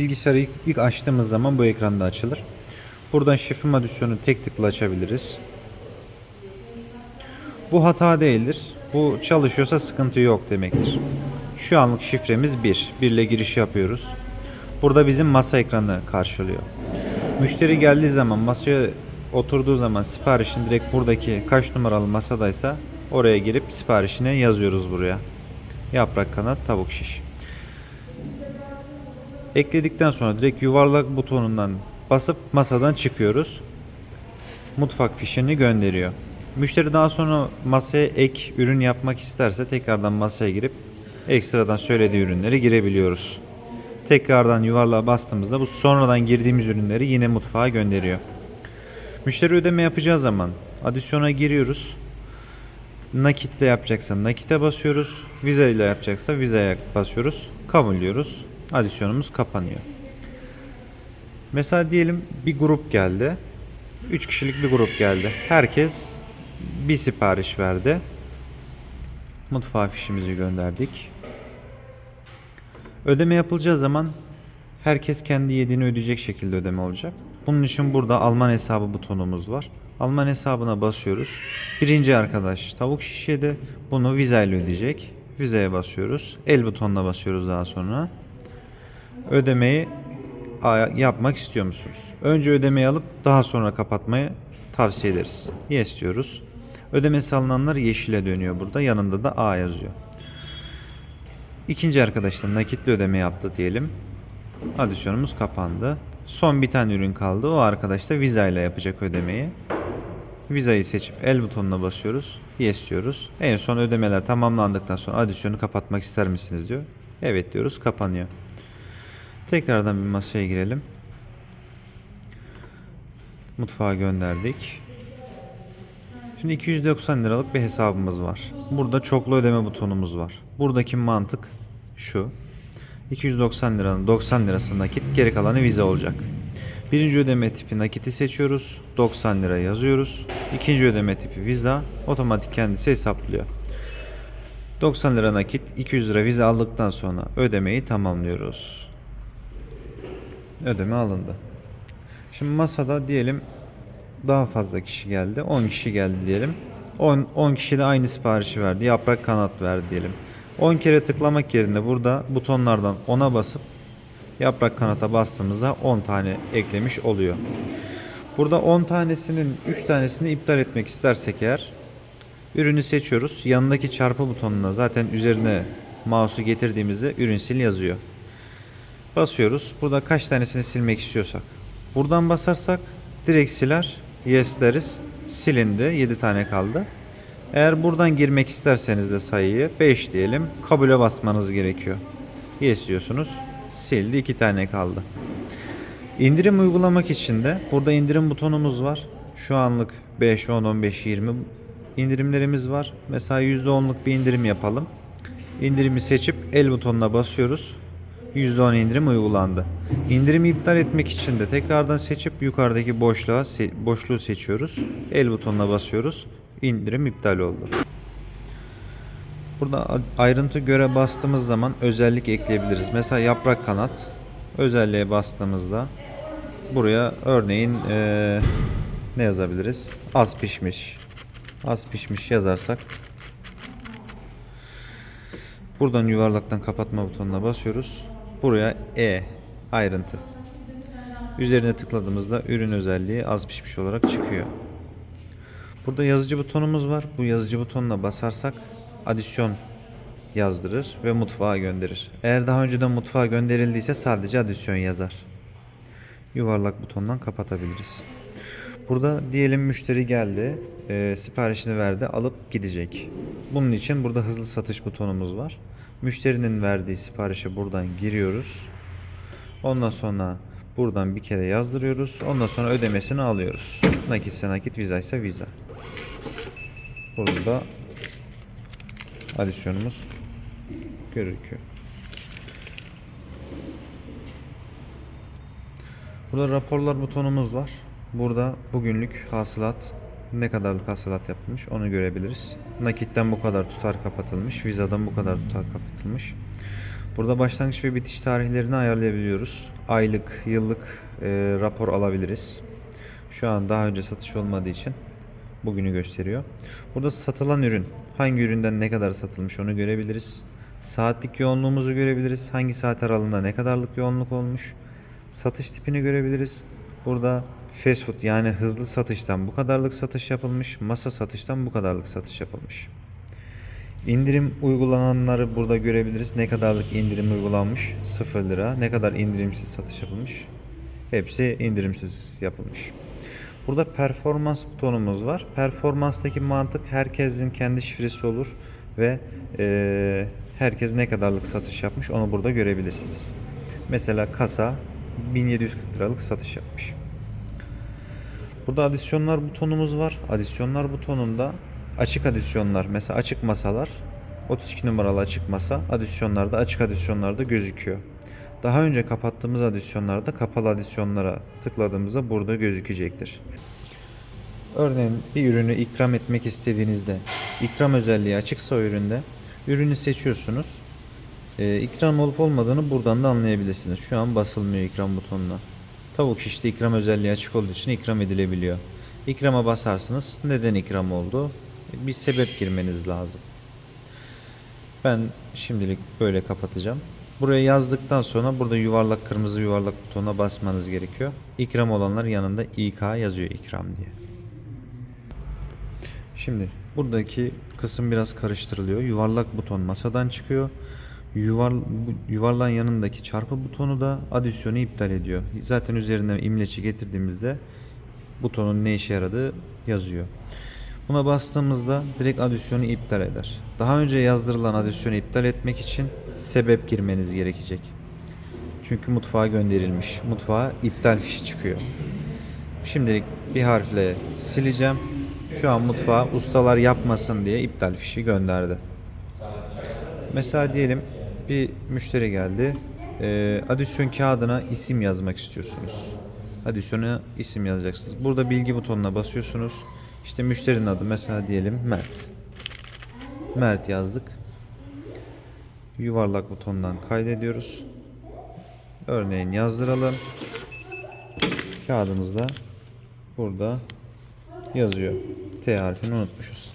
Bilgisayarı ilk, ilk açtığımız zaman bu ekranda açılır. Buradan şifre adisyonu tek tıkla açabiliriz. Bu hata değildir. Bu çalışıyorsa sıkıntı yok demektir. Şu anlık şifremiz 1. 1 ile giriş yapıyoruz. Burada bizim masa ekranı karşılıyor. Müşteri geldiği zaman masaya oturduğu zaman siparişin direkt buradaki kaç numaralı masadaysa oraya girip siparişine yazıyoruz buraya. Yaprak kanat tavuk şiş. Ekledikten sonra direkt yuvarlak butonundan basıp masadan çıkıyoruz. Mutfak fişini gönderiyor. Müşteri daha sonra masaya ek ürün yapmak isterse tekrardan masaya girip ekstradan söylediği ürünleri girebiliyoruz. Tekrardan yuvarlığa bastığımızda bu sonradan girdiğimiz ürünleri yine mutfağa gönderiyor. Müşteri ödeme yapacağı zaman adisyona giriyoruz. Nakitle yapacaksa nakite basıyoruz. Viza ile yapacaksa vizaya basıyoruz. Kabul diyoruz. Adisyonumuz kapanıyor. Mesela diyelim bir grup geldi. 3 kişilik bir grup geldi. Herkes bir sipariş verdi. Mutfağa fişimizi gönderdik. Ödeme yapılacağı zaman herkes kendi yediğini ödeyecek şekilde ödeme olacak. Bunun için burada Alman hesabı butonumuz var. Alman hesabına basıyoruz. Birinci arkadaş tavuk şiş yedi. Bunu viza ile ödeyecek. Vizaya basıyoruz. El butonuna basıyoruz daha sonra. Ödemeyi yapmak istiyor musunuz? Önce ödemeyi alıp daha sonra kapatmayı tavsiye ederiz. Yes diyoruz. Ödemesi alınanlar yeşile dönüyor burada. Yanında da A yazıyor. İkinci arkadaşlar nakitli ödeme yaptı diyelim. Adisyonumuz kapandı. Son bir tane ürün kaldı. O arkadaş da viza ile yapacak ödemeyi. Vizayı seçip el butonuna basıyoruz. Yes diyoruz. En son ödemeler tamamlandıktan sonra adisyonu kapatmak ister misiniz diyor. Evet diyoruz. Kapanıyor. Tekrardan bir masaya girelim. Mutfağa gönderdik. Şimdi 290 liralık bir hesabımız var. Burada çoklu ödeme butonumuz var. Buradaki mantık şu. 290 liranın 90 lirası nakit, geri kalanı vize olacak. Birinci ödeme tipi nakiti seçiyoruz. 90 lira yazıyoruz. İkinci ödeme tipi viza. Otomatik kendisi hesaplıyor. 90 lira nakit, 200 lira vize aldıktan sonra ödemeyi tamamlıyoruz. Ödeme alındı. Şimdi masada diyelim daha fazla kişi geldi. 10 kişi geldi diyelim. 10, 10 kişi de aynı siparişi verdi. Yaprak kanat verdi diyelim. 10 kere tıklamak yerine burada butonlardan 10'a basıp yaprak kanata bastığımızda 10 tane eklemiş oluyor. Burada 10 tanesinin 3 tanesini iptal etmek istersek eğer ürünü seçiyoruz. Yanındaki çarpı butonuna zaten üzerine mouse'u getirdiğimizde ürün sil yazıyor. Basıyoruz. Burada kaç tanesini silmek istiyorsak. Buradan basarsak direkt siler. Yes deriz. Silindi. 7 tane kaldı. Eğer buradan girmek isterseniz de sayıyı 5 diyelim. Kabule basmanız gerekiyor. Yes diyorsunuz. Sildi. 2 tane kaldı. İndirim uygulamak için de burada indirim butonumuz var. Şu anlık 5, 10, 15, 20 indirimlerimiz var. Mesela %10'luk bir indirim yapalım. İndirimi seçip el butonuna basıyoruz. %10 indirim uygulandı. İndirimi iptal etmek için de tekrardan seçip yukarıdaki boşluğa boşluğu seçiyoruz. El butonuna basıyoruz. İndirim iptal oldu. Burada ayrıntı göre bastığımız zaman özellik ekleyebiliriz. Mesela yaprak kanat özelliğe bastığımızda buraya örneğin eee, ne yazabiliriz? Az pişmiş. Az pişmiş yazarsak Buradan yuvarlaktan kapatma butonuna basıyoruz. Buraya E ayrıntı. Üzerine tıkladığımızda ürün özelliği az pişmiş olarak çıkıyor. Burada yazıcı butonumuz var. Bu yazıcı butonuna basarsak adisyon yazdırır ve mutfağa gönderir. Eğer daha önceden mutfağa gönderildiyse sadece adisyon yazar. Yuvarlak butondan kapatabiliriz. Burada diyelim müşteri geldi, e, siparişini verdi, alıp gidecek. Bunun için burada hızlı satış butonumuz var. Müşterinin verdiği siparişe buradan giriyoruz. Ondan sonra buradan bir kere yazdırıyoruz. Ondan sonra ödemesini alıyoruz. Nakitse nakit, viza ise viza. Burada adisyonumuz gözüküyor. Burada raporlar butonumuz var. Burada bugünlük hasılat ne kadarlık hasılat yapılmış onu görebiliriz. Nakitten bu kadar tutar kapatılmış, vizadan bu kadar tutar kapatılmış. Burada başlangıç ve bitiş tarihlerini ayarlayabiliyoruz. Aylık, yıllık e, rapor alabiliriz. Şu an daha önce satış olmadığı için bugünü gösteriyor. Burada satılan ürün, hangi üründen ne kadar satılmış onu görebiliriz. Saatlik yoğunluğumuzu görebiliriz. Hangi saat aralığında ne kadarlık yoğunluk olmuş. Satış tipini görebiliriz. Burada fast food yani hızlı satıştan bu kadarlık satış yapılmış. Masa satıştan bu kadarlık satış yapılmış. İndirim uygulananları burada görebiliriz. Ne kadarlık indirim uygulanmış? 0 lira. Ne kadar indirimsiz satış yapılmış? Hepsi indirimsiz yapılmış. Burada performans butonumuz var. Performanstaki mantık herkesin kendi şifresi olur ve eee, herkes ne kadarlık satış yapmış onu burada görebilirsiniz. Mesela kasa 1740 liralık satış yapmış. Burada adisyonlar butonumuz var. Adisyonlar butonunda açık adisyonlar mesela açık masalar 32 numaralı açık masa adisyonlarda açık adisyonlarda gözüküyor. Daha önce kapattığımız adisyonlarda kapalı adisyonlara tıkladığımızda burada gözükecektir. Örneğin bir ürünü ikram etmek istediğinizde ikram özelliği açıksa o üründe ürünü seçiyorsunuz. Ee, ikram olup olmadığını buradan da anlayabilirsiniz. Şu an basılmıyor ikram butonuna. Tavuk şişte ikram özelliği açık olduğu için ikram edilebiliyor. İkrama basarsınız. Neden ikram oldu? Bir sebep girmeniz lazım. Ben şimdilik böyle kapatacağım. Buraya yazdıktan sonra burada yuvarlak kırmızı yuvarlak butonuna basmanız gerekiyor. İkram olanlar yanında İK yazıyor ikram diye. Şimdi buradaki kısım biraz karıştırılıyor. Yuvarlak buton masadan çıkıyor. Yuvar, bu yuvarlağın yanındaki çarpı butonu da adisyonu iptal ediyor. Zaten üzerine imleci getirdiğimizde butonun ne işe yaradığı yazıyor. Buna bastığımızda direkt adisyonu iptal eder. Daha önce yazdırılan adisyonu iptal etmek için sebep girmeniz gerekecek. Çünkü mutfağa gönderilmiş. Mutfağa iptal fişi çıkıyor. Şimdilik bir harfle sileceğim. Şu an mutfağa ustalar yapmasın diye iptal fişi gönderdi. Mesela diyelim bir müşteri geldi. Ee, adisyon kağıdına isim yazmak istiyorsunuz. Adisyona isim yazacaksınız. Burada bilgi butonuna basıyorsunuz. İşte müşterinin adı mesela diyelim Mert. Mert yazdık. Yuvarlak butondan kaydediyoruz. Örneğin yazdıralım. Kağıdımızda burada yazıyor. T harfini unutmuşuz.